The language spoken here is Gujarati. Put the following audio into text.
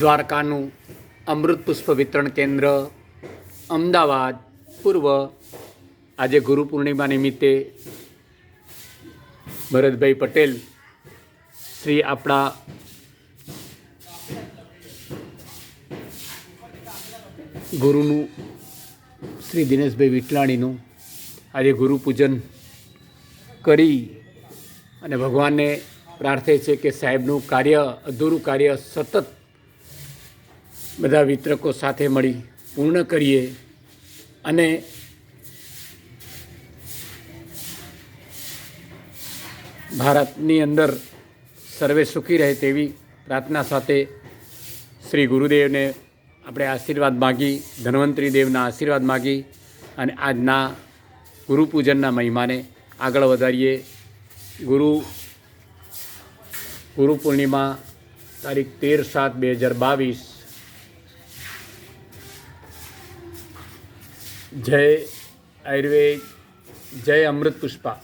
દ્વારકાનું અમૃત પુષ્પ વિતરણ કેન્દ્ર, અમદાવાદ પૂર્વ, આજે ગુરુ પૂર્ણિમા નિમિત્તે ભરતભાઈ પટેલ શ્રી આપણા ગુરુનું, શ્રી દિનેશભાઈ વિટલાણીનું આજે ગુરુ પૂજન કરી અને ભગવાનને પ્રાર્થે છે કે સાહેબનું કાર્ય, અધૂરું કાર્ય સતત બધા વિતરકો સાથે મળી પૂર્ણ કરીએ અને ભારતની અંદર સર્વે સુખી રહે તેવી પ્રાર્થના સાથે શ્રી ગુરુદેવને આપણે આશીર્વાદ માગી, ધન્વંતરી દેવના આશીર્વાદ માગી અને આજના ગુરુપૂજનના મહિમાને આગળ વધારીએ. ગુરુ ગુરુ પૂર્ણિમા તારીખ તેર સાત બે હજાર બાવીસ જય આયુર્વેદ જય અમૃત પુષ્પા.